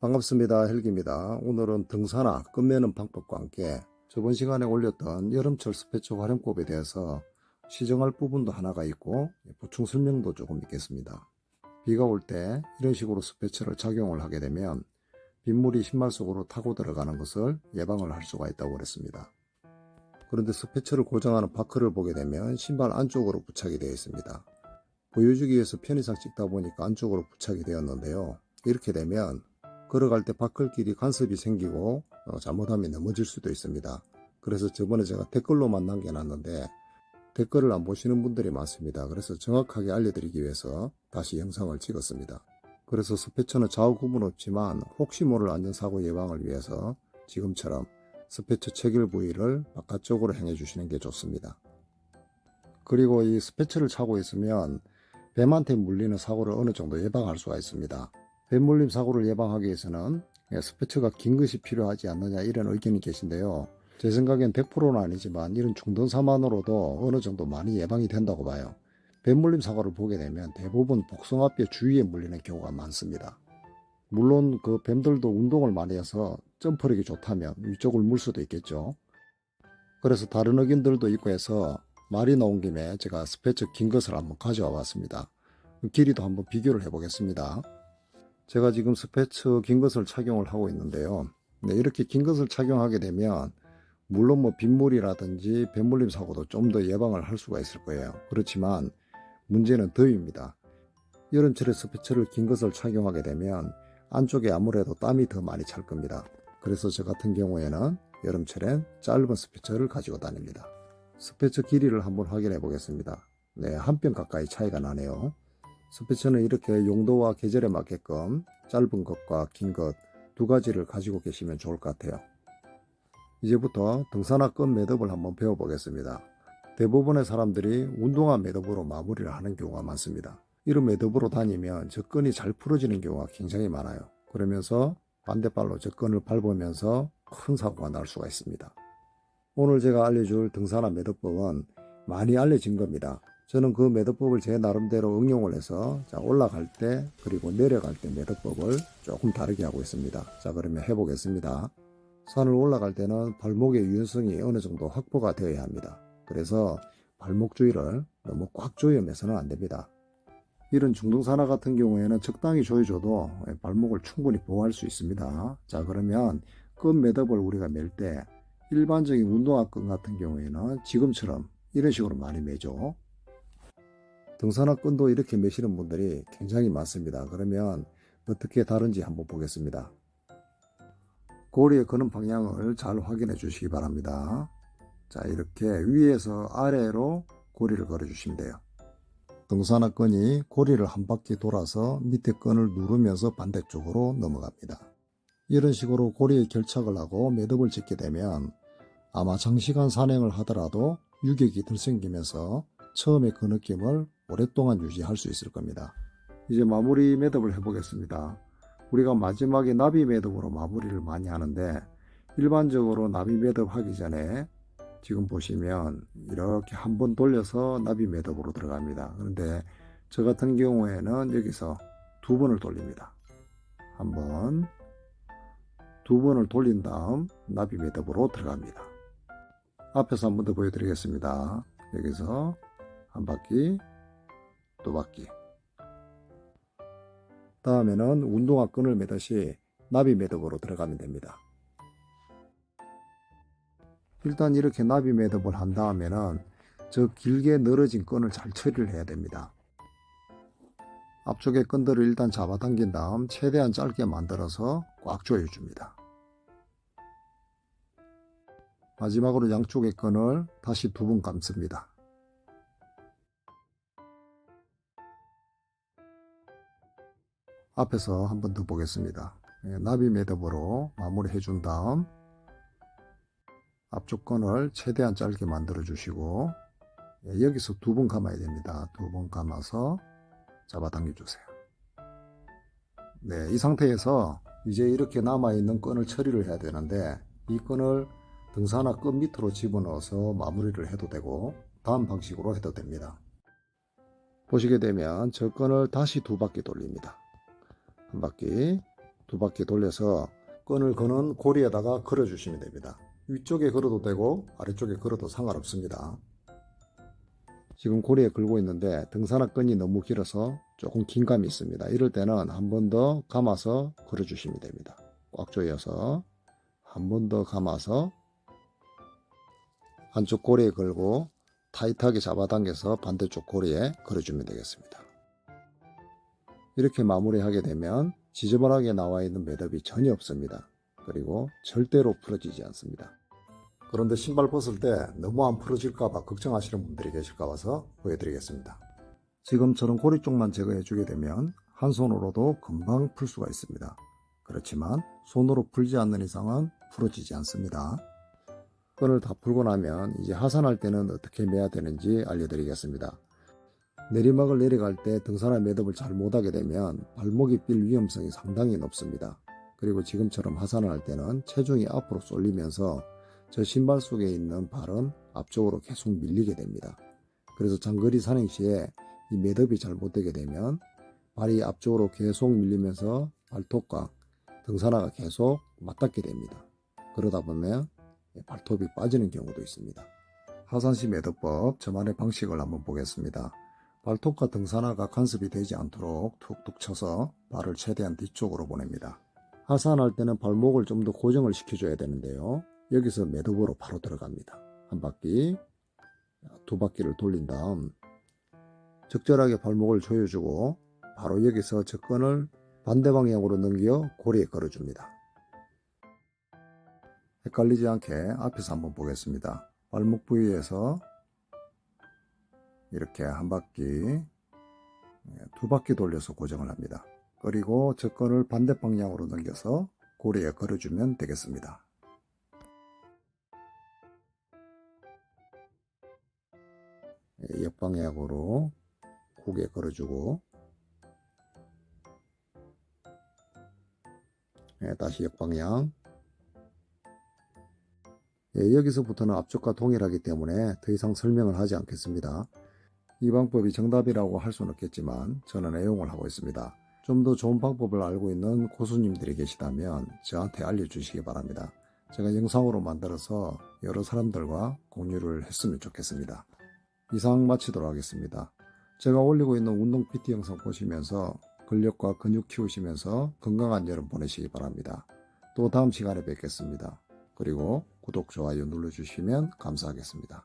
반갑습니다. 헬기입니다. 오늘은 등산화 끝매는 방법과 함께 저번 시간에 올렸던 여름철 스페처 활용법에 대해서 시정할 부분도 하나가 있고 보충 설명도 조금 있겠습니다. 비가 올 때 이런 식으로 스페처를 착용을 하게 되면 빗물이 신발 속으로 타고 들어가는 것을 예방을 할 수가 있다고 그랬습니다. 그런데 스페처를 고정하는 바크를 보게 되면 신발 안쪽으로 부착이 되어 있습니다. 보여주기 위해서 편의상 찍다 보니까 안쪽으로 부착이 되었는데요. 이렇게 되면 걸어갈 때 바클길이 간섭이 생기고 어, 잘못하면 넘어질 수도 있습니다. 그래서 저번에 제가 댓글로만 남겨놨는데 댓글을 안 보시는 분들이 많습니다. 그래서 정확하게 알려드리기 위해서 다시 영상을 찍었습니다. 그래서 스페처는 좌우 구분 없지만 혹시 모를 안전사고 예방을 위해서 지금처럼 스페처 체결 부위를 바깥쪽으로 행해 주시는 게 좋습니다. 그리고 이 스페처를 차고 있으면 뱀한테 물리는 사고를 어느 정도 예방할 수가 있습니다. 뱀물림 사고를 예방하기 위해서는 예, 스페처가 긴 것이 필요하지 않느냐 이런 의견이 계신데요. 제 생각엔 100%는 아니지만 이런 중등사만으로도 어느 정도 많이 예방이 된다고 봐요. 뱀물림 사고를 보게 되면 대부분 복숭아뼈 주위에 물리는 경우가 많습니다. 물론 그 뱀들도 운동을 많이 해서 점프력이 좋다면 위쪽을 물 수도 있겠죠. 그래서 다른 의견들도 있고 해서 말이 나온 김에 제가 스페처 긴 것을 한번 가져와 봤습니다. 길이도 한번 비교를 해보겠습니다. 제가 지금 스페처 긴 것을 착용을 하고 있는데요. 네, 이렇게 긴 것을 착용하게 되면 물론 뭐 빗물이라든지 뱃물림 사고도 좀 더 예방을 할 수가 있을 거예요. 그렇지만 문제는 더위입니다. 여름철에 스페처를 긴 것을 착용하게 되면 안쪽에 아무래도 땀이 더 많이 찰 겁니다. 그래서 저 같은 경우에는 여름철엔 짧은 스페처를 가지고 다닙니다. 스페처 길이를 한번 확인해 보겠습니다. 네, 한 뼘 가까이 차이가 나네요. 스페처는 이렇게 용도와 계절에 맞게끔 짧은 것과 긴 것 두 가지를 가지고 계시면 좋을 것 같아요. 이제부터 등산화 끈 매듭을 한번 배워보겠습니다. 대부분의 사람들이 운동화 매듭으로 마무리를 하는 경우가 많습니다. 이런 매듭으로 다니면 저 끈이 잘 풀어지는 경우가 굉장히 많아요. 그러면서 반대발로 저 끈을 밟으면서 큰 사고가 날 수가 있습니다. 오늘 제가 알려줄 등산화 매듭법은 많이 알려진 겁니다. 저는 그 매듭법을 제 나름대로 응용을 해서 자, 올라갈 때 그리고 내려갈 때 매듭법을 조금 다르게 하고 있습니다. 자 그러면 해보겠습니다. 산을 올라갈 때는 발목의 유연성이 어느 정도 확보가 되어야 합니다. 그래서 발목 주위를 너무 꽉 조여매서는 안 됩니다. 이런 중등산화 같은 경우에는 적당히 조여줘도 발목을 충분히 보호할 수 있습니다. 자 그러면 끈 매듭을 우리가 멜때 일반적인 운동화 끈 같은 경우에는 지금처럼 이런 식으로 많이 매죠. 등산화 끈도 이렇게 매시는 분들이 굉장히 많습니다. 그러면 어떻게 다른지 한번 보겠습니다. 고리에 거는 방향을 잘 확인해 주시기 바랍니다. 자, 이렇게 위에서 아래로 고리를 걸어 주시면 돼요. 등산화 끈이 고리를 한 바퀴 돌아서 밑에 끈을 누르면서 반대쪽으로 넘어갑니다. 이런 식으로 고리에 결착을 하고 매듭을 짓게 되면 아마 장시간 산행을 하더라도 유격이 덜 생기면서 처음에 그 느낌을 오랫동안 유지할 수 있을 겁니다. 이제 마무리 매듭을 해보겠습니다. 우리가 마지막에 나비 매듭으로 마무리를 많이 하는데 일반적으로 나비 매듭 하기 전에 지금 보시면 이렇게 한 번 돌려서 나비 매듭으로 들어갑니다. 그런데 저 같은 경우에는 여기서 두 번을 돌립니다. 한 번, 두 번을 돌린 다음 나비 매듭으로 들어갑니다. 앞에서 한 번 더 보여드리겠습니다. 여기서 한 바퀴, 두 바퀴. 다음에는 운동화 끈을 매듯이 나비 매듭으로 들어가면 됩니다. 일단 이렇게 나비 매듭을 한 다음에는 저 길게 늘어진 끈을 잘 처리를 해야 됩니다. 앞쪽의 끈들을 일단 잡아당긴 다음 최대한 짧게 만들어서 꽉 조여줍니다. 마지막으로 양쪽의 끈을 다시 두 번 감습니다. 앞에서 한 번 더 보겠습니다. 예, 나비 매듭으로 마무리 해 준 다음 앞쪽 건을 최대한 짧게 만들어 주시고 예, 여기서 두 번 감아야 됩니다. 두 번 감아서 잡아당겨 주세요. 네, 이 상태에서 이제 이렇게 남아있는 끈을 처리를 해야 되는데 이 끈을 등산화 끈 밑으로 집어넣어서 마무리를 해도 되고 다음 방식으로 해도 됩니다. 보시게 되면 저 끈을 다시 두 바퀴 돌립니다. 한 바퀴, 두 바퀴 돌려서 끈을 거는 고리에다가 걸어 주시면 됩니다. 위쪽에 걸어도 되고 아래쪽에 걸어도 상관없습니다. 지금 고리에 걸고 있는데 등산화 끈이 너무 길어서 조금 긴 감이 있습니다. 이럴 때는 한 번 더 감아서 걸어 주시면 됩니다. 꽉 조여서 한 번 더 감아서 한쪽 고리에 걸고 타이트하게 잡아당겨서 반대쪽 고리에 걸어주면 되겠습니다. 이렇게 마무리하게 되면 지저분하게 나와 있는 매듭이 전혀 없습니다. 그리고 절대로 풀어지지 않습니다. 그런데 신발 벗을 때 너무 안 풀어질까봐 걱정하시는 분들이 계실까 봐서 보여드리겠습니다. 지금처럼 고리 쪽만 제거해 주게 되면 한 손으로도 금방 풀 수가 있습니다. 그렇지만 손으로 풀지 않는 이상은 풀어지지 않습니다. 끈을 다 풀고 나면 이제 하산할 때는 어떻게 매야 되는지 알려드리겠습니다. 내리막을 내려갈 때 등산화 매듭을 잘 못하게 되면 발목이 삘 위험성이 상당히 높습니다. 그리고 지금처럼 하산을 할 때는 체중이 앞으로 쏠리면서 저 신발 속에 있는 발은 앞쪽으로 계속 밀리게 됩니다. 그래서 장거리 산행 시에 이 매듭이 잘못되게 되면 발이 앞쪽으로 계속 밀리면서 발톱과 등산화가 계속 맞닿게 됩니다. 그러다 보면 발톱이 빠지는 경우도 있습니다. 하산시 매듭법 저만의 방식을 한번 보겠습니다. 발톱과 등산화가 간섭이 되지 않도록 툭툭 쳐서 발을 최대한 뒤쪽으로 보냅니다. 하산할 때는 발목을 좀 더 고정을 시켜줘야 되는데요. 여기서 매듭으로 바로 들어갑니다. 한 바퀴, 두 바퀴를 돌린 다음 적절하게 발목을 조여주고 바로 여기서 접근을 반대 방향으로 넘겨 고리에 걸어줍니다. 헷갈리지 않게 앞에서 한번 보겠습니다. 발목 부위에서 이렇게 한 바퀴, 예, 두 바퀴 돌려서 고정을 합니다. 그리고 접근을 반대 방향으로 넘겨서 고리에 걸어주면 되겠습니다. 예, 옆방향으로 고개 걸어주고 예, 다시 역방향 예, 여기서부터는 앞쪽과 동일하기 때문에 더 이상 설명을 하지 않겠습니다. 이 방법이 정답이라고 할 수는 없겠지만 저는 애용을 하고 있습니다. 좀 더 좋은 방법을 알고 있는 고수님들이 계시다면 저한테 알려주시기 바랍니다. 제가 영상으로 만들어서 여러 사람들과 공유를 했으면 좋겠습니다. 이상 마치도록 하겠습니다. 제가 올리고 있는 운동 PT 영상 보시면서 근력과 근육 키우시면서 건강한 여름 보내시기 바랍니다. 또 다음 시간에 뵙겠습니다. 그리고 구독, 좋아요 눌러주시면 감사하겠습니다.